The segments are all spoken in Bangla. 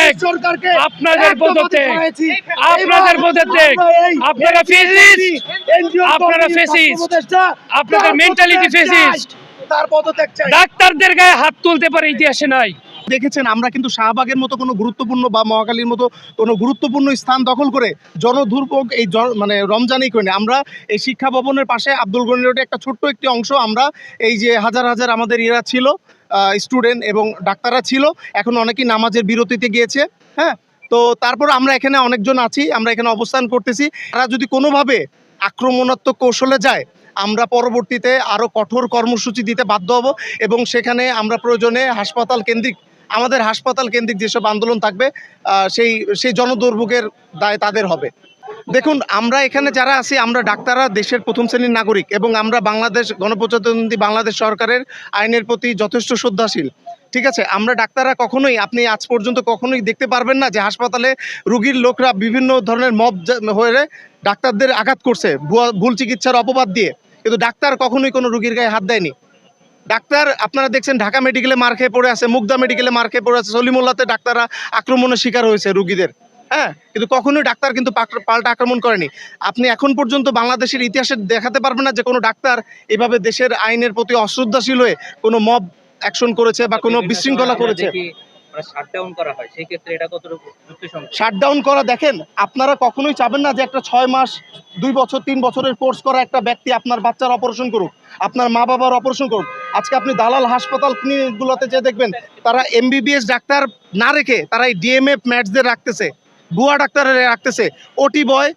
এক। আপনাদের পদত্যাগ। আপনাদের পদত্যাগ। আপনারা আপনারা আপনাদের ডাক্তারদের গায়ে হাত তুলতে পারে ইতিহাসে নাই। দেখেছেন আমরা কিন্তু শাহবাগের মতো কোনো গুরুত্বপূর্ণ বা মহাকালীর মতো কোনো গুরুত্বপূর্ণ স্থান দখল করে জনদুর্ভোগ এই মানে রমজানই করিনি আমরা এই শিক্ষা ভবনের পাশে আব্দুল গনি রোডে একটা ছোট্ট একটি অংশ আমরা এই যে হাজার হাজার আমাদের ইরা ছিল স্টুডেন্ট এবং ডাক্তাররা ছিল। এখন অনেকেই নামাজের বিরতিতে গিয়েছে হ্যাঁ? তো তারপর আমরা এখানে অনেকজন আছি, আমরা এখানে অবস্থান করতেছি। তারা যদি কোনোভাবে আক্রমণাত্মক কৌশলে যায়, আমরা পরবর্তীতে আরও কঠোর কর্মসূচি দিতে বাধ্য হব এবং সেখানে আমরা প্রয়োজনে হাসপাতাল কেন্দ্রিক, আমাদের হাসপাতাল কেন্দ্রিক যেসব আন্দোলন থাকবে সেই সেই জনদুর্ভোগের দায় তাদের হবে। দেখুন, আমরা এখানে যারা আছি, আমরা ডাক্তাররা দেশের প্রথম শ্রেণির নাগরিক এবং আমরা বাংলাদেশ গণপ্রজাতন্ত্রী বাংলাদেশ সরকারের আইনের প্রতি যথেষ্ট শ্রদ্ধাশীল। ঠিক আছে? আমরা ডাক্তাররা কখনোই, আপনি আজ পর্যন্ত কখনোই দেখতে পারবেন না যে হাসপাতালে রুগীর লোকরা বিভিন্ন ধরনের মব হয়ে ডাক্তারদের আঘাত করছে ভুল চিকিৎসার অপবাদ দিয়ে। কিন্তু ডাক্তার কখনোই কোনো রুগীর গায়ে হাত দেয়নি। ডাক্তার, আপনারা দেখছেন, ঢাকা মেডিকেলে মার খেয়ে পড়ে আছে, মুগদা মেডিকেলে মার খেয়ে পড়ে আছে, সলিমুল্লাতে ডাক্তাররা আক্রমণের শিকার হয়েছে রুগীদের। হ্যাঁ কিন্তু কখনোই ডাক্তার কিন্তু পাল্টা আক্রমণ করেনি। আপনি এখন পর্যন্ত বাংলাদেশের ইতিহাসে দেখাতে পারবেন না যে কোনো ডাক্তার এভাবে দেশের আইনের প্রতি অশ্রদ্ধাশীল হয়ে কোনো মব অ্যাকশন করেছে বা কোনো বিশৃঙ্খলা করেছে। শাটডাউন করা শাটডাউন দেখেন আপনারা কখনোই চাবেন না যে একটা ছয় মাস দুই বছর তিন বছরের কোর্স করা একটা ব্যক্তি আপনার বাচ্চার অপারেশন করুক আপনার মা বাবার অপারেশন করুক। আজকে আপনি দালাল হাসপাতাল ক্লিনিকগুলোতে যে দেখবেন তারা এমবিবিএস ডাক্তার না রেখে তারা এই ডিএমএফ ম্যাটসদের রাখতেছে। ভুয়া ডাক্তারের রাখতেছে। ওটি বয়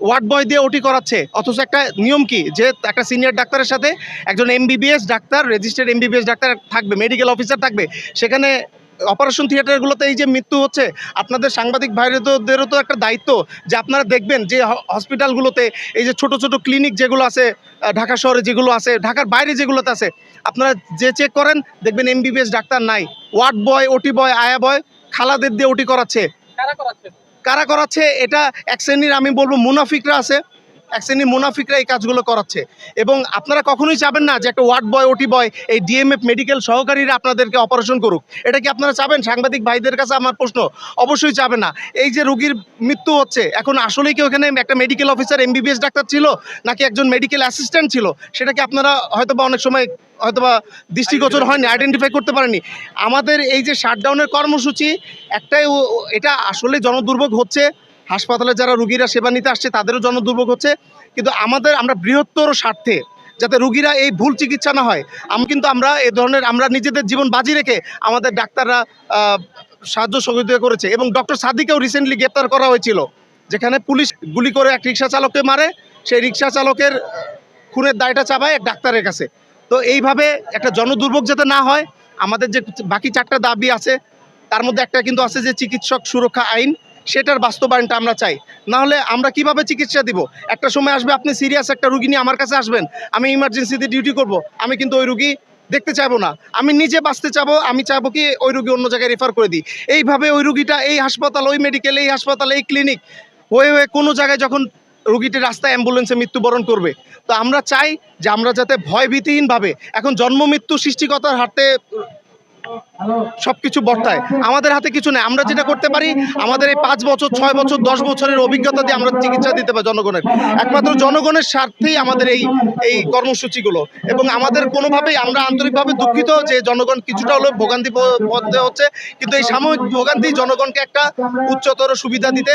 ওয়ার্ড বয় দিয়ে ওটি করাচ্ছে। অথচ একটা নিয়ম কি? যে একটা সিনিয়র ডাক্তারের সাথে একজন MBBS doctor registered MBBS doctor থাকবে মেডিকেল অফিসার থাকবে। সেখানে অপারেশন থিয়েটারগুলোতে এই যে মৃত্যু হচ্ছে, আপনাদের সাংবাদিক ভাইদেরও তো একটা দায়িত্ব যে আপনারা দেখবেন যে হসপিটালগুলোতে এই যে ছোট ছোট ক্লিনিক যেগুলো আছে ঢাকা শহরে যেগুলো আছে, ঢাকার বাইরে যেগুলোতে আছে, আপনারা যে চেক করেন, দেখবেন এমবিবিএস ডাক্তার নাই। ওয়ার্ড বয় ওটি বয় আয়া বয় খালাদের দিয়ে ওটি করাচ্ছে? কারা করাচ্ছে এটা এক শ্রেণির আমি বলব মুনাফিকরা আছে। এক শ্রেণির মুনাফিকরা এই কাজগুলো করাচ্ছে। এবং আপনারা কখনোই চাবেন না যে একটা ওয়ার্ড বয়, ওটি বয়, এই ডিএমএফ মেডিকেল সহকারীরা আপনাদেরকে অপারেশন করুক। এটা কি আপনারা চাবেন? সাংবাদিক ভাইদের কাছে আমার প্রশ্ন, অবশ্যই চাবে না। এই যে রোগীর মৃত্যু হচ্ছে, এখন আসলেই কি ওখানে একটা মেডিকেল অফিসার এমবিবিএস ডাক্তার ছিল? নাকি একজন মেডিকেল অ্যাসিস্ট্যান্ট ছিল? সেটা কি আপনারা হয়তোবা অনেক সময় হয়তোবা দৃষ্টিগোচর হয়নি আইডেন্টিফাই করতে পারেনি আমাদের এই যে শাটডাউনের কর্মসূচি, একটাই এটা আসলে জনদুর্ভোগ হচ্ছে। হাসপাতালে যারা রুগীরা সেবা নিতে আসছে, তাদেরও জনদুর্ভোগ হচ্ছে। কিন্তু আমাদের, আমরা বৃহত্তর স্বার্থে যাতে রুগীরা এই ভুল চিকিৎসা না হয়, আমি কিন্তু আমরা এ ধরনের, আমরা নিজেদের জীবন বাজি রেখে আমাদের ডাক্তাররা সাহায্য সহযোগিতা করেছে এবং ডক্টর সাদিকেও রিসেন্টলি গ্রেপ্তার করা হয়েছিল, যেখানে পুলিশ গুলি করে এক রিক্সা চালককে মারে, সেই রিক্সা চালকের খুনের দায়টা চাপায় এক ডাক্তারের কাছে। তো এইভাবে একটা জনদুর্ভোগ যাতে না হয়, আমাদের যে বাকি চারটা দাবি আছে, তার মধ্যে একটা কিন্তু আছে যে চিকিৎসক সুরক্ষা আইন সেটার বাস্তবায়নটা আমরা চাই। না হলে আমরা কীভাবে চিকিৎসা দিব? একটা সময় আসবে আপনি সিরিয়াস একটা রুগী নিয়ে আমার কাছে আসবেন, আমি ইমার্জেন্সিতে ডিউটি করব, আমি কিন্তু ওই রুগী দেখতে চাইব না। আমি নিজে বাঁচতে চাবো, আমি চাবো কি ওই রুগী অন্য জায়গায় রেফার করে দিই। এইভাবে ওই রুগীটা এই হাসপাতাল, ওই মেডিকেল এই হাসপাতাল, এই ক্লিনিক হয়ে হয়ে কোনো জায়গায় যখন রুগীটি রাস্তায় অ্যাম্বুলেন্সে মৃত্যুবরণ করবে। তো আমরা চাই যে আমরা যাতে ভয়ভীতিহীনভাবে, এখন জন্ম মৃত্যু সৃষ্টিকতার হাতে সব কিছু বর্তায়। আমাদের হাতে কিছু নেই। আমরা যেটা করতে পারি, আমাদের এই পাঁচ বছর, ছয় বছর, দশ বছরের অভিজ্ঞতা দিয়ে আমরা চিকিৎসা দিতে পারি জনগণের। একমাত্র জনগণের স্বার্থেই আমাদের এই এই কর্মসূচিগুলো। এবং আমাদের কোনোভাবেই আমরা আন্তরিকভাবে দুঃখিত যে জনগণ কিছুটা হলেও ভোগান্তি পড়তে হচ্ছে। কিন্তু এই সাময়িক ভোগান্তি জনগণকে একটা উচ্চতর সুবিধা দিতে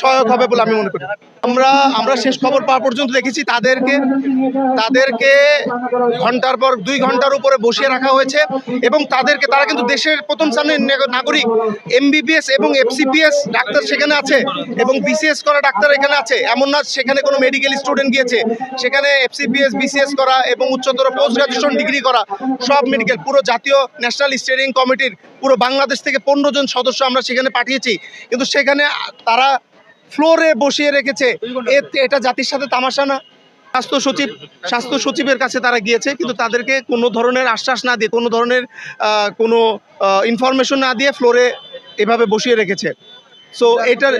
সহায়ক হবে বলে আমি মনে করি। আমরা আমরা শেষ খবর পাওয়া পর্যন্ত দেখেছি, তাদেরকে তাদেরকে ঘণ্টার পর, দুই ঘণ্টার উপরে বসিয়ে রাখা হয়েছে। এবং তাদেরকে তারা কিন্তু দেশের প্রথম নে- নাগরিক এমবিবিএস এবং এফসিপিএস ডাক্তার সেখানে আছে এবং বিসিএস করা ডাক্তার এখানে আছে। এমন না সেখানে কোনো মেডিকেল স্টুডেন্ট গিয়েছে। সেখানে এফসিপিএস বিসিএস করা এবং উচ্চতর পোস্ট গ্রাজুয়েশন ডিগ্রি করা সব মেডিকেল পুরো জাতীয় ন্যাশনাল স্টিয়ারিং কমিটির পুরো বাংলাদেশ থেকে পনেরো জন সদস্য আমরা সেখানে পাঠিয়েছি। কিন্তু সেখানে তারা ফ্লোরে বসিয়ে রেখেছে। এটা জাতির সাথে তামাশা না। স্বাস্থ্য সচিব স্বাস্থ্য সচিবের কাছে তারা গিয়েছে কিন্তু তাদেরকে কোনো ধরনের আশ্বাস না দিয়ে কোনো ধরনের কোনো ইনফরমেশন না দিয়ে ফ্লোরে এভাবে বসিয়ে রেখেছে। সো এটার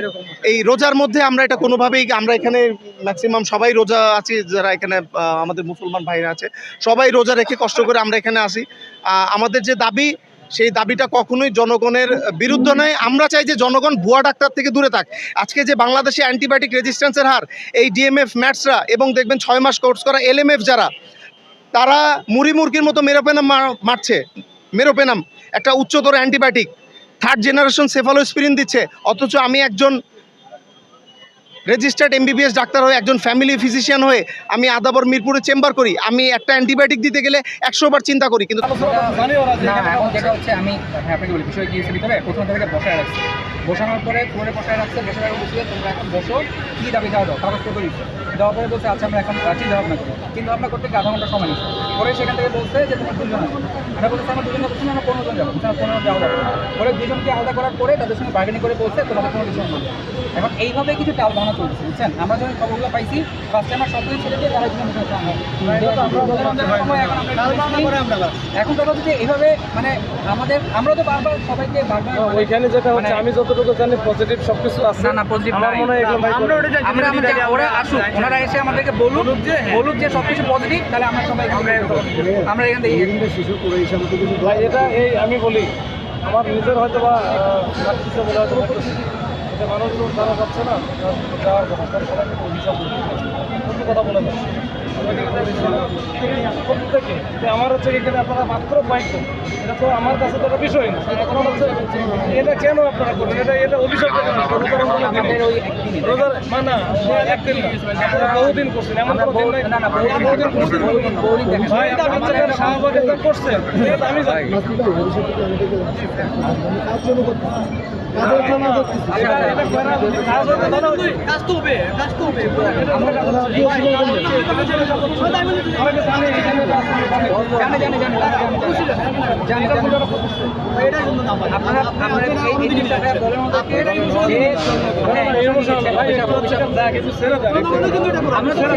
এই রোজার মধ্যে আমরা এটা কোনোভাবেই আমরা এখানে ম্যাক্সিমাম সবাই রোজা আছি যারা এখানে আমাদের মুসলমান ভাইরা আছে সবাই রোজা রেখে কষ্ট করে আমরা এখানে আসি। আমাদের যে দাবি সেই দাবিটা কখনোই জনগণের বিরুদ্ধে নয়। আমরা চাই যে জনগণ ভুয়া ডাক্তার থেকে দূরে থাক। আজকে যে বাংলাদেশে অ্যান্টিবায়োটিক রেজিস্ট্যান্সের হার, এই ডিএমএফ, ম্যাটসরা এবং দেখবেন ছয় মাস কোর্স করা এলএমএফ যারা, তারা মুড়ি মুরগির মতো মেরোপেনাম মারছে। মেরোপেনাম, একটা উচ্চতর অ্যান্টিবায়োটিক। থার্ড জেনারেশন সেফালোস্পিরিন দিচ্ছে। অথচ আমি একজন রেজিস্টার্ড এমবিবিএস ডাক্তার হয়ে একজন ফ্যামিলি ফিজিশিয়ান হয়ে আমি আদাবর মিরপুরে চেম্বার করি। আমি একটা অ্যান্টিবায়োটিক দিতে গেলে একশো বার চিন্তা করি কিন্তু এখন যেটা হচ্ছে আমি হ্যাঁ, আপনাকে বলি বিষয় ভিতরে প্রথম তাদেরকে বসায় রাখছে। বসানোর পরে ফ্লোরে বসায় রাখছে বসে রাখা বসে তোমরা এখন বসো কি দাবি দেওয়া দাও কাগজ পত্র দিচ্ছে। দেওয়ার পরে বলছে আচ্ছা আমরা এখন চিন্তা ভাবনা করি। চিন্তা ভাবনা করতে আধা ঘণ্টা সময় নিচ্ছে। পরে সেখান থেকে বলছে যে তোমার দুজন আছে আমরা বলছি আমার দুজন বলছি আমরা পনেরো জন যাব। আমরা পনেরো যাওয়া যাবে। পরে দুজনকে আলাদা করার পরে তাদের সঙ্গে বার্গেনিং করে বলছে তোমাদের কোনো কিছু না। এখন এইভাবে কিছু টাল ভাঙা চলছে বুঝছেন? আমরা যখন খবরগুলো পাইছি ফার্স্টে আমার ছেড়ে দিয়ে তারা মুখে এখন কথা হচ্ছে এইভাবে মানে আমাদের আমরা তো বারবার সবাইকে বারবার ওইখানে যেটা হচ্ছে মানে- আমি যতটুকু জানি পজিটিভ সবকিছু আছে। না না পজিটিভ আমার মনে হয় এগুলো ভাই আমরা আমরা আমরা- ওরা আসুক ওনারা এসে আমাদেরকে বলুক বলুক যে সবকিছু পজিটিভ তাহলে আমরা সবাই এখান থেকে আমরা এখান থেকে ভাই এটা এই আমি বলি আমার নিজের হয়তো বা নার্সিসে বলে হয়তো এটা মানুষজন যারা যাচ্ছে না তারা যাওয়ার কথা তারা সবাইকে। সত্যি কথা বলে যাচ্ছে আমার হচ্ছে এখানে আপনারা মাত্র কয়েকজন এটা তো আমার কাছে তো বিষয় না এখন এটা কেন আপনারা করবেন এটা এটা মানে একদিন কাজ তো হবে কাজ তো হবে আমরা জানি